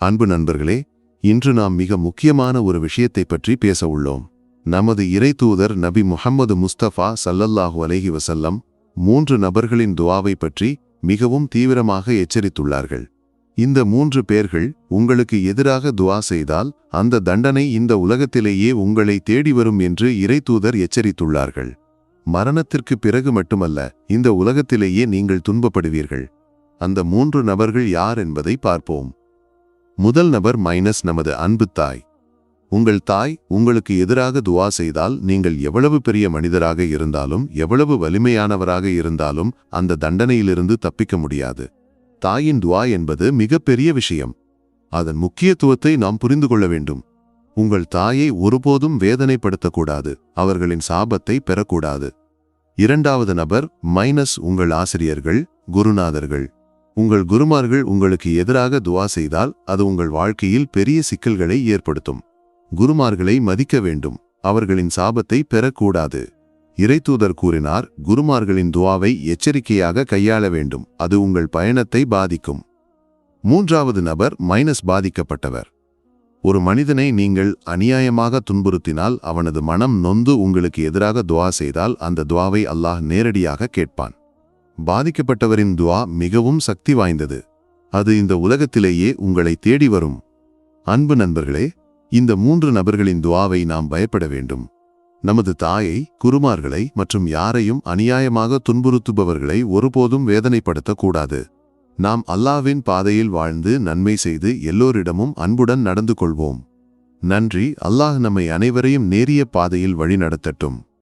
அன்பு நண்பர்களே இன்று நாம் மிக முக்கியமான ஒரு விஷயத்தை பற்றி பேச உள்ளோம். நமது இறைதூதர் நபி முஹம்மது முஸ்தபா சல்லல்லாஹு அலைஹி வசல்லம் மூன்று நபர்களின் துவாவை பற்றி மிகவும் தீவிரமாக எச்சரித்துள்ளார்கள். இந்த மூன்று பேர்கள் உங்களுக்கு எதிராக துவா செய்தால் அந்த தண்டனை இந்த உலகத்திலேயே உங்களை தேடி வரும் என்று இறைதூதர் எச்சரித்துள்ளார்கள். மரணத்திற்கு பிறகு மட்டுமல்ல இந்த உலகத்திலேயே நீங்கள் துன்பப்படுவீர்கள். அந்த மூன்று நபர்கள் யார் என்பதை பார்ப்போம். முதல் நபர் மைனஸ் நமது அன்பு தாய். உங்கள் தாய் உங்களுக்கு எதிராக துவா செய்தால் நீங்கள் எவ்வளவு பெரிய மனிதராக இருந்தாலும் எவ்வளவு வலிமையானவராக இருந்தாலும் அந்த தண்டனையிலிருந்து தப்பிக்க முடியாது. தாயின் துவா என்பது மிகப்பெரிய விஷயம். அதன் முக்கியத்துவத்தை நாம் புரிந்து கொள்ள வேண்டும். உங்கள் தாயை ஒருபோதும் வேதனைப்படுத்தக்கூடாது அவர்களின் சாபத்தை பெறக்கூடாது. இரண்டாவது நபர் மைனஸ் உங்கள் ஆசிரியர்கள் குருநாதர்கள். உங்கள் குருமார்கள் உங்களுக்கு எதிராக துவா செய்தால் அது உங்கள் வாழ்க்கையில் பெரிய சிக்கல்களை ஏற்படுத்தும். குருமார்களை மதிக்க வேண்டும். அவர்களின் சாபத்தை பெறக்கூடாது. இறைத்தூதர் கூறினார் குருமார்களின் துவாவை எச்சரிக்கையாக கையாள வேண்டும். அது உங்கள் பயணத்தை பாதிக்கும். மூன்றாவது நபர் மைனஸ் பாதிக்கப்பட்டவர். ஒரு மனிதனை நீங்கள் அநியாயமாக துன்புறுத்தினால் அவனது மனம் நொந்து உங்களுக்கு எதிராக துவா செய்தால் அந்த துவாவை அல்லாஹ் நேரடியாக கேட்பான். பாதிக்கப்பட்டவரின் துவா மிகவும் சக்தி வாய்ந்தது. அது இந்த உலகத்திலேயே உங்களை தேடி வரும். அன்பு நண்பர்களே இந்த மூன்று நபர்களின் துவாவை நாம் பயப்பட வேண்டும். நமது தாயை குருமார்களை மற்றும் யாரையும் அநியாயமாக துன்புறுத்துபவர்களை ஒருபோதும் வேதனைப்படுத்தக்கூடாது. நாம் அல்லாவின் பாதையில் வாழ்ந்து நன்மை செய்து எல்லோரிடமும் அன்புடன் நடந்து கொள்வோம். நன்றி அல்லாஹ் நம்மை அனைவரையும் நேரிய பாதையில் வழிநடத்தட்டும்.